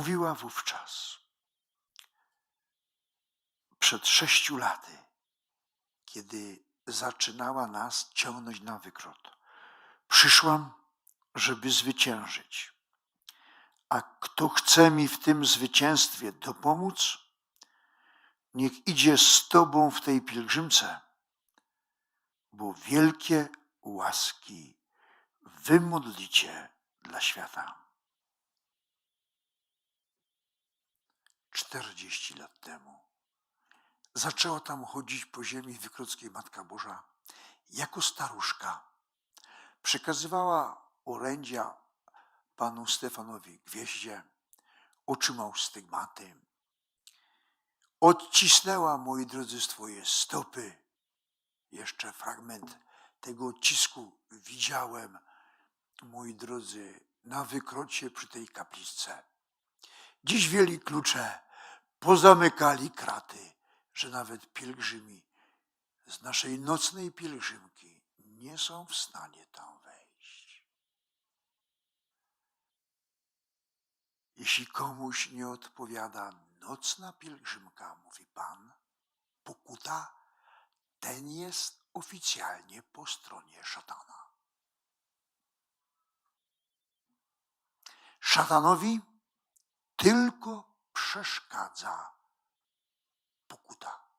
Mówiła wówczas, przed sześciu laty, kiedy zaczynała nas ciągnąć na wykrot. Przyszłam, żeby zwyciężyć. A kto chce mi w tym zwycięstwie dopomóc, niech idzie z Tobą w tej pielgrzymce, bo wielkie łaski wymodlicie dla świata. 40 lat temu zaczęła tam chodzić po ziemi wykrockiej Matka Boża jako staruszka. Przekazywała orędzia panu Stefanowi Gwieździe, otrzymał stygmaty. Odcisnęła, moi drodzy, swoje stopy. Jeszcze fragment tego odcisku widziałem, moi drodzy, na wykrocie przy tej kapliczce. Dziś wieli klucze pozamykali kraty, że nawet pielgrzymi z naszej nocnej pielgrzymki nie są w stanie tam wejść. Jeśli komuś nie odpowiada nocna pielgrzymka, mówi Pan, pokuta, ten jest oficjalnie po stronie szatana. Szatanowi tylko przeszkadza pokuta.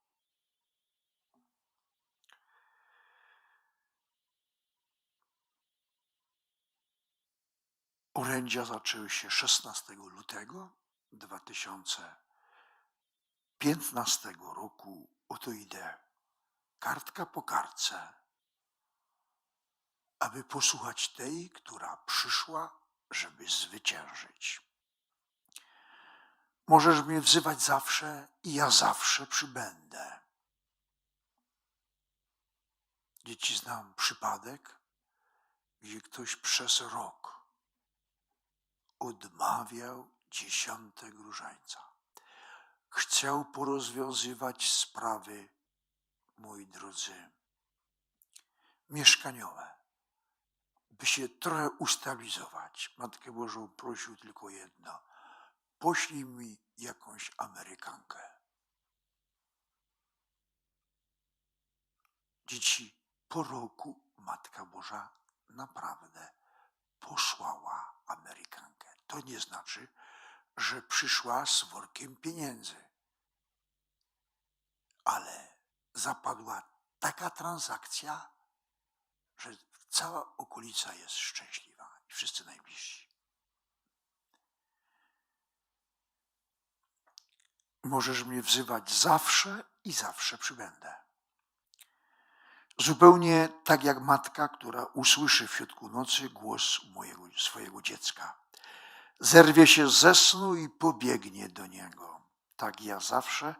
Orędzia zaczęły się 16 lutego 2015 roku. Oto idę, kartka po kartce, aby posłuchać tej, która przyszła, żeby zwyciężyć. Możesz mnie wzywać zawsze i ja zawsze przybędę. Dzieci znam przypadek, gdzie ktoś przez rok odmawiał dziesiątek różańca. Chciał porozwiązywać sprawy, moi drodzy, mieszkaniowe, by się trochę ustabilizować. Matkę Bożą prosił tylko jedno – poślij mi jakąś Amerykankę. Dzieci, po roku Matka Boża naprawdę posłała Amerykankę. To nie znaczy, że przyszła z workiem pieniędzy, ale zapadła taka transakcja, że cała okolica jest szczęśliwa i wszyscy najbliżsi. Możesz mnie wzywać zawsze i zawsze przybędę. Zupełnie tak jak matka, która usłyszy w środku nocy głos mojego, swojego dziecka. Zerwie się ze snu i pobiegnie do niego. Tak ja zawsze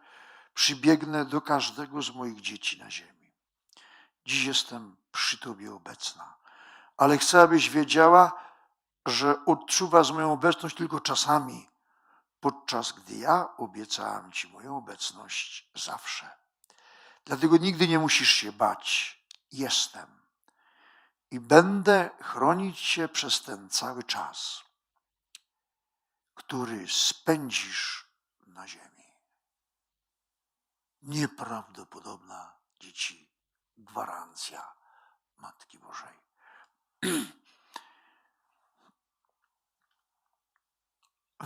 przybiegnę do każdego z moich dzieci na ziemi. Dziś jestem przy Tobie obecna, ale chcę, abyś wiedziała, że odczuwa z moją obecność tylko czasami, podczas gdy ja obiecałam Ci moją obecność zawsze. Dlatego nigdy nie musisz się bać. Jestem i będę chronić Cię przez ten cały czas, który spędzisz na ziemi. Nieprawdopodobna dzieci gwarancja Matki Bożej.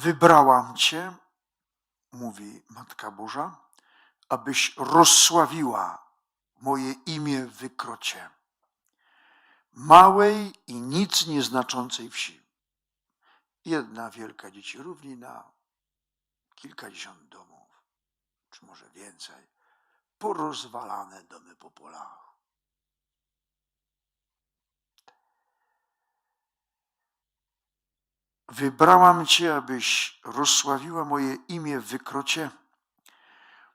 Wybrałam Cię, mówi Matka Boża, abyś rozsławiła moje imię w wykrocie, małej i nic nieznaczącej wsi. Jedna wielka dzieci równina, kilkadziesiąt domów, czy może więcej, porozwalane domy po polach. Wybrałam Cię, abyś rozsławiła moje imię w wykrocie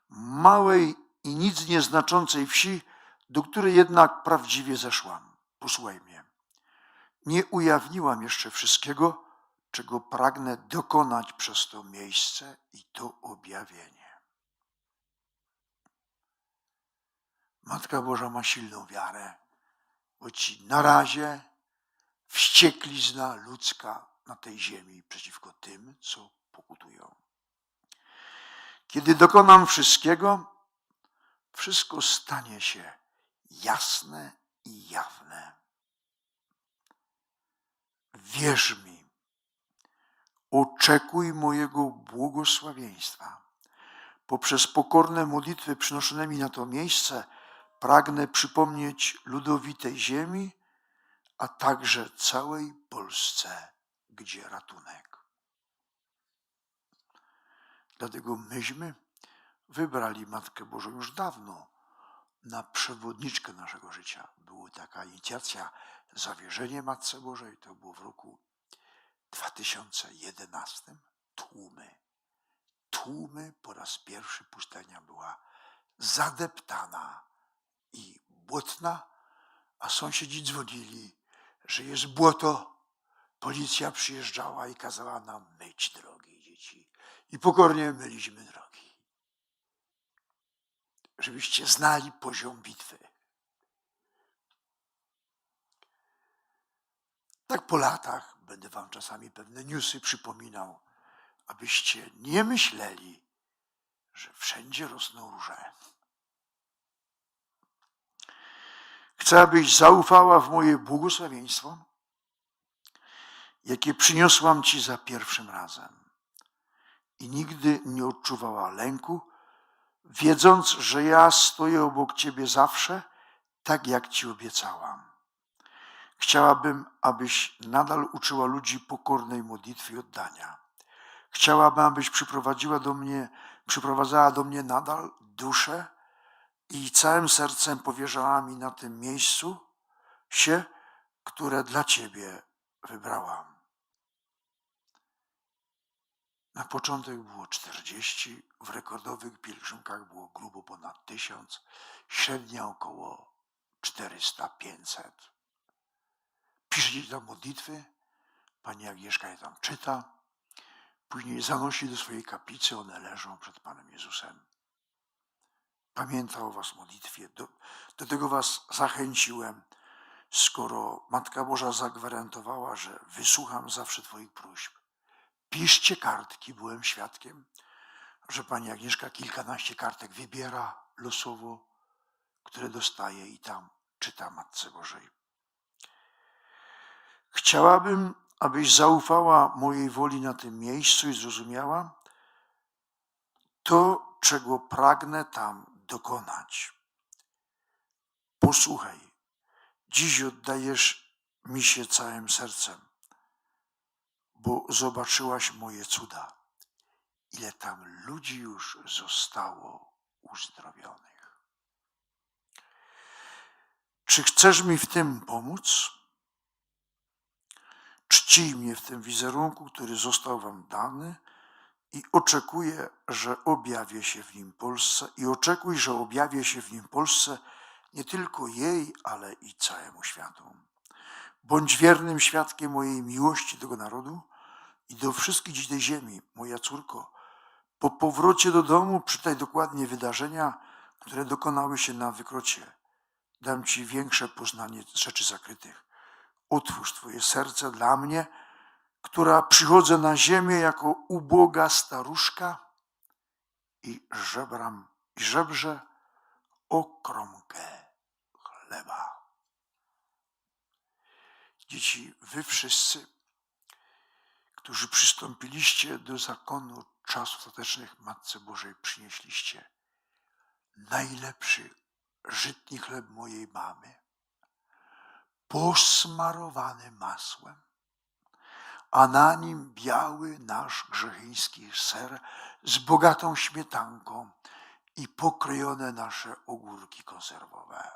małej i nic nieznaczącej wsi, do której jednak prawdziwie zeszłam. Posłuchaj mnie. Nie ujawniłam jeszcze wszystkiego, czego pragnę dokonać przez to miejsce i to objawienie. Matka Boża ma silną wiarę, bo ci na razie wścieklizna ludzka na tej ziemi przeciwko tym, co pokutują. Kiedy dokonam wszystkiego, wszystko stanie się jasne i jawne. Wierz mi, oczekuj mojego błogosławieństwa. Poprzez pokorne modlitwy przynoszone mi na to miejsce, pragnę przypomnieć ludowi tej ziemi, a także całej Polsce, gdzie ratunek. Dlatego myśmy wybrali Matkę Bożą już dawno na przewodniczkę naszego życia. Była taka inicjacja Zawierzenie Matce Bożej, to było w roku 2011. Tłumy. Tłumy po raz pierwszy pustynia była zadeptana i błotna, a sąsiedzi dzwonili, że jest błoto. Policja przyjeżdżała i kazała nam myć drogi dzieci. I pokornie myliśmy drogi. Żebyście znali poziom bitwy. Tak po latach będę wam czasami pewne newsy przypominał, abyście nie myśleli, że wszędzie rosną róże. Chcę, abyś zaufała w moje błogosławieństwo, jakie przyniosłam Ci za pierwszym razem. I nigdy nie odczuwała lęku, wiedząc, że ja stoję obok Ciebie zawsze, tak jak Ci obiecałam. Chciałabym, abyś nadal uczyła ludzi pokornej modlitwy i oddania. Chciałabym, abyś przyprowadziła do mnie, przyprowadzała do mnie nadal duszę i całym sercem powierzała mi na tym miejscu się, które dla Ciebie wybrałam. Na początek było 40, w rekordowych pielgrzymkach było grubo ponad 1000, średnia około 400-500. Piszecie tam modlitwy, pani Agnieszka je tam czyta, później zanosi do swojej kaplicy, one leżą przed Panem Jezusem. Pamięta o was modlitwie. Do, do tego was zachęciłem, skoro Matka Boża zagwarantowała, że wysłucham zawsze Twoich próśb. Piszcie kartki, byłem świadkiem, że pani Agnieszka kilkanaście kartek wybiera losowo, które dostaje i tam czyta Matce Bożej. Chciałabym, abyś zaufała mojej woli na tym miejscu i zrozumiała to, czego pragnę tam dokonać. Posłuchaj, dziś oddajesz mi się całym sercem, bo zobaczyłaś moje cuda. Ile tam ludzi już zostało uzdrowionych. Czy chcesz mi w tym pomóc? Czcij mnie w tym wizerunku, który został wam dany i oczekuję, że objawię się w nim Polsce i oczekuj, że objawię się w nim Polsce nie tylko jej, ale i całemu światu. Bądź wiernym świadkiem mojej miłości tego narodu i do wszystkich dzieci tej ziemi, moja córko. Po powrocie do domu czytaj dokładnie wydarzenia, które dokonały się na wykrocie. Dam ci większe poznanie rzeczy zakrytych. Otwórz Twoje serce dla mnie, która przychodzę na ziemię jako uboga staruszka i żebram, i żebrze o kromkę chleba. Dzieci, wy wszyscy, którzy przystąpiliście do zakonu czasów ostatecznych Matce Bożej, przynieśliście najlepszy żytni chleb mojej mamy, posmarowany masłem, a na nim biały nasz grzechyński ser z bogatą śmietanką i pokrojone nasze ogórki konserwowe.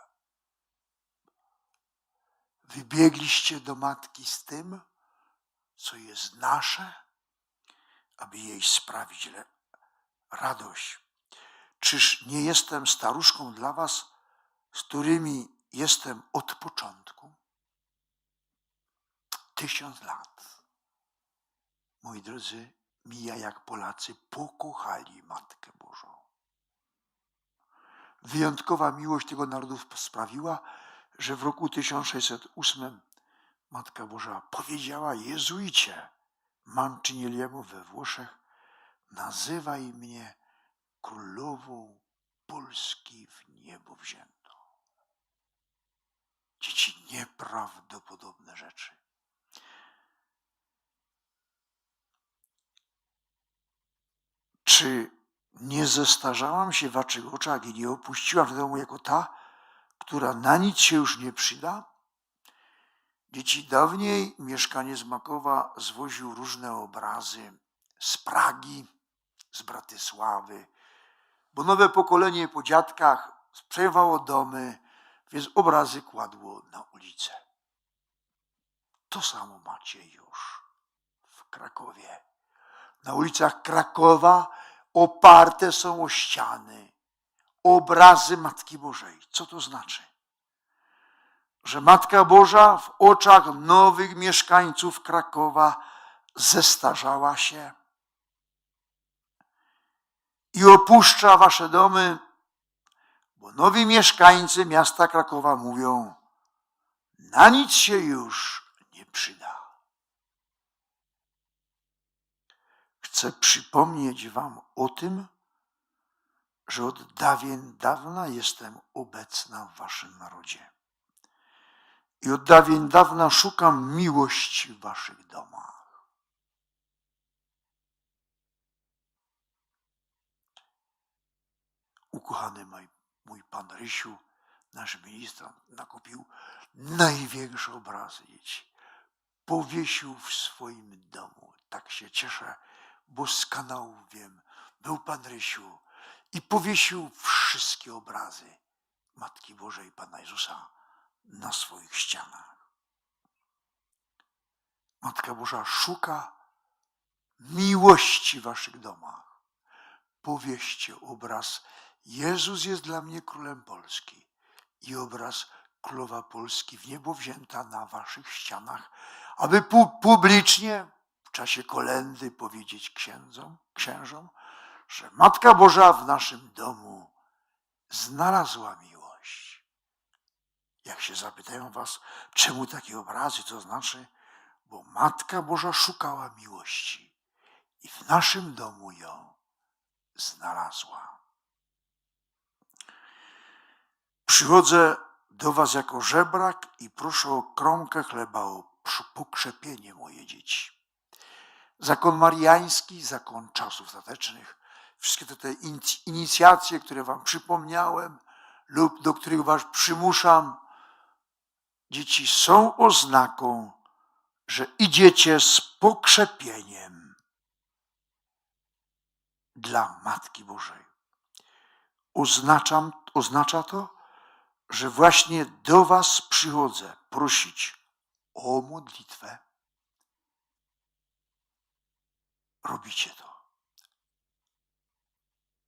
Wybiegliście do matki z tym, co jest nasze, aby jej sprawić radość. Czyż nie jestem staruszką dla was, z którymi jestem od początku? Tysiąc lat. Moi drodzy, mija jak Polacy pokochali Matkę Bożą. Wyjątkowa miłość tego narodu sprawiła, że w roku 1608 Matka Boża powiedziała jezuicie Mancinieliemu we Włoszech, nazywaj mnie królową Polski w niebo wzięto. Dzieci, nieprawdopodobne rzeczy. Czy nie zestarzałam się w waszych oczach i nie opuściłam w domu jako ta, która na nic się już nie przyda? Dzieci dawniej mieszkanie z Makowa zwoził różne obrazy z Pragi, z Bratysławy, bo nowe pokolenie po dziadkach przejmowało domy, więc obrazy kładło na ulicę. To samo macie już w Krakowie. Na ulicach Krakowa oparte są o ściany obrazy Matki Bożej. Co to znaczy? Że Matka Boża w oczach nowych mieszkańców Krakowa zestarzała się i opuszcza wasze domy, bo nowi mieszkańcy miasta Krakowa mówią, na nic się już nie przyda. Chcę przypomnieć wam o tym, że od dawien dawna jestem obecna w waszym narodzie. I od dawien dawna szukam miłości w waszych domach. Ukochany mój, mój pan Rysiu, nasz ministrant, nakupił największe obrazy dzieci. Powiesił w swoim domu. Tak się cieszę, bo z kanału wiem, był pan Rysiu i powiesił wszystkie obrazy Matki Bożej Pana Jezusa na swoich ścianach. Matka Boża szuka miłości w waszych domach. Powieście obraz Jezus jest dla mnie królem Polski i obraz królowa Polski w niebo wzięta na waszych ścianach, aby pu publicznie w czasie kolendy powiedzieć księdzom, księżom, że Matka Boża w naszym domu znalazła miłość. Jak się zapytają was, czemu takie obrazy, to znaczy, bo Matka Boża szukała miłości i w naszym domu ją znalazła. Przychodzę do was jako żebrak i proszę o kromkę chleba, o pokrzepienie moje dzieci. Zakon mariański, zakon czasów statecznych, wszystkie te, te inicjacje, które wam przypomniałem lub do których was przymuszam, dzieci są oznaką, że idziecie z pokrzepieniem dla Matki Bożej. Oznaczam, oznacza to, że właśnie do Was przychodzę prosić o modlitwę. Robicie to.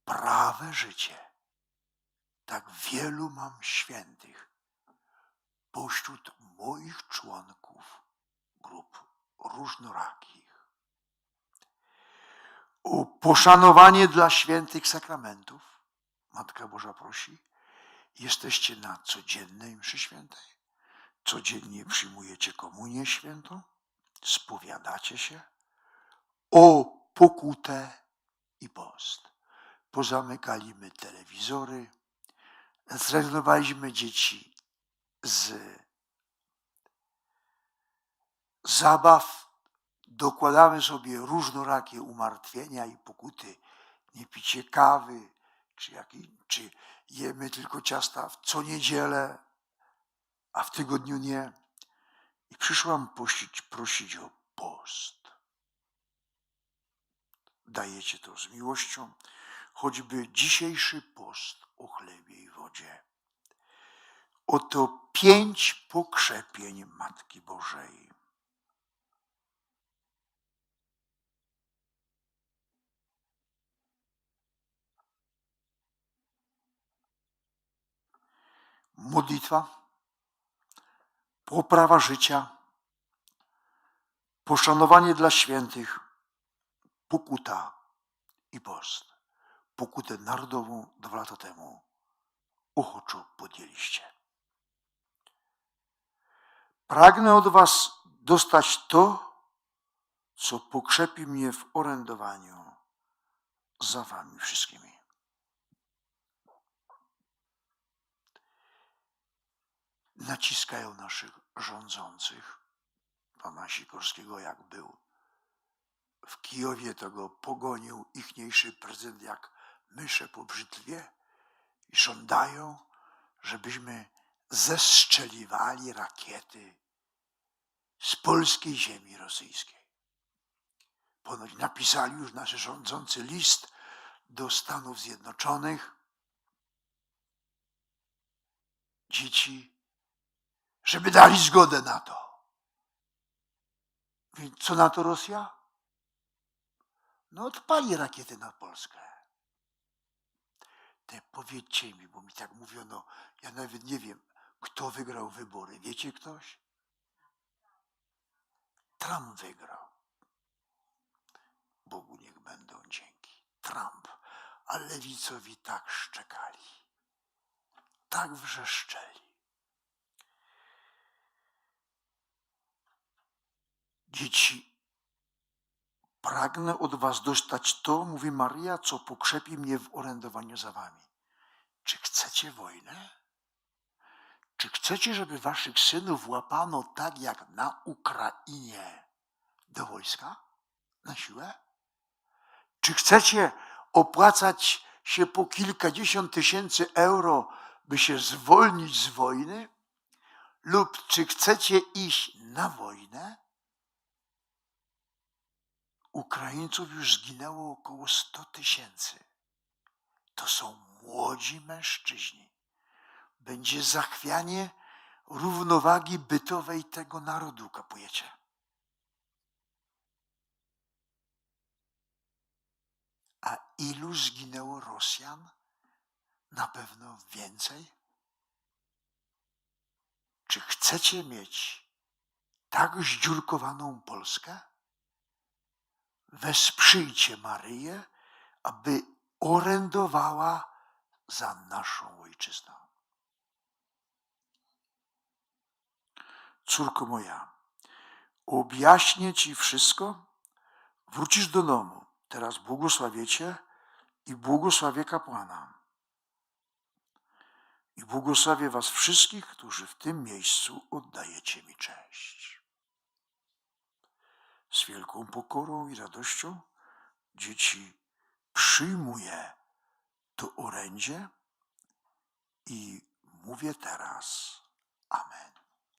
Prawe życie. Tak wielu mam świętych pośród moich członków grup różnorakich. O poszanowanie dla świętych sakramentów. Matka Boża prosi Jesteście na codziennej mszy świętej? Codziennie przyjmujecie komunię świętą? Spowiadacie się? O pokutę i post. Pozamykaliśmy telewizory, zrezygnowaliśmy dzieci z zabaw, dokładamy sobie różnorakie umartwienia i pokuty, nie picie kawy, czy, jakiej, czy jemy tylko ciasta w co niedzielę, a w tygodniu nie. I przyszłam prosić, prosić o post. Dajecie to z miłością, choćby dzisiejszy post o chlebie i wodzie. Oto pięć pokrzepień Matki Bożej. modlitwa, poprawa życia, poszanowanie dla świętych, pokuta i post. Pokutę narodową dwa lata temu ochoczo podjęliście. Pragnę od Was dostać to, co pokrzepi mnie w orędowaniu za Wami wszystkimi. Naciskają naszych rządzących, pana Sikorskiego jak był. W Kijowie to go pogonił ichniejszy prezydent jak mysze po brzytwie i żądają, żebyśmy zestrzeliwali rakiety z polskiej ziemi rosyjskiej. Ponoć napisali już nasze rządzący list do Stanów Zjednoczonych. Dzieci, żeby dali zgodę na to. Więc co na to Rosja? No odpali rakiety na Polskę. Te powiedzcie mi, bo mi tak mówiono, ja nawet nie wiem, kto wygrał wybory. Wiecie ktoś? Trump wygrał. Bogu niech będą dzięki. Trump. A lewicowi tak szczekali. Tak wrzeszczeli. Dzieci, pragnę od was dostać to, mówi Maria, co pokrzepi mnie w orędowaniu za wami. Czy chcecie wojnę? Czy chcecie, żeby waszych synów łapano tak jak na Ukrainie do wojska? Na siłę? Czy chcecie opłacać się po kilkadziesiąt tysięcy euro, by się zwolnić z wojny? Lub czy chcecie iść na wojnę? Ukraińców już zginęło około 100 tysięcy. To są młodzi mężczyźni. Będzie zachwianie równowagi bytowej tego narodu, kapujecie? A ilu zginęło Rosjan? Na pewno więcej. Czy chcecie mieć tak zdziurkowaną Polskę? Wesprzyjcie Maryję, aby orędowała za naszą ojczyzną. Córko moja, objaśnię ci wszystko, wrócisz do domu. Teraz błogosławię cię i błogosławię kapłana. I błogosławię was wszystkich, którzy w tym miejscu oddajecie mi cześć. Z wielką pokorą i radością dzieci przyjmuję to orędzie i mówię teraz Amen.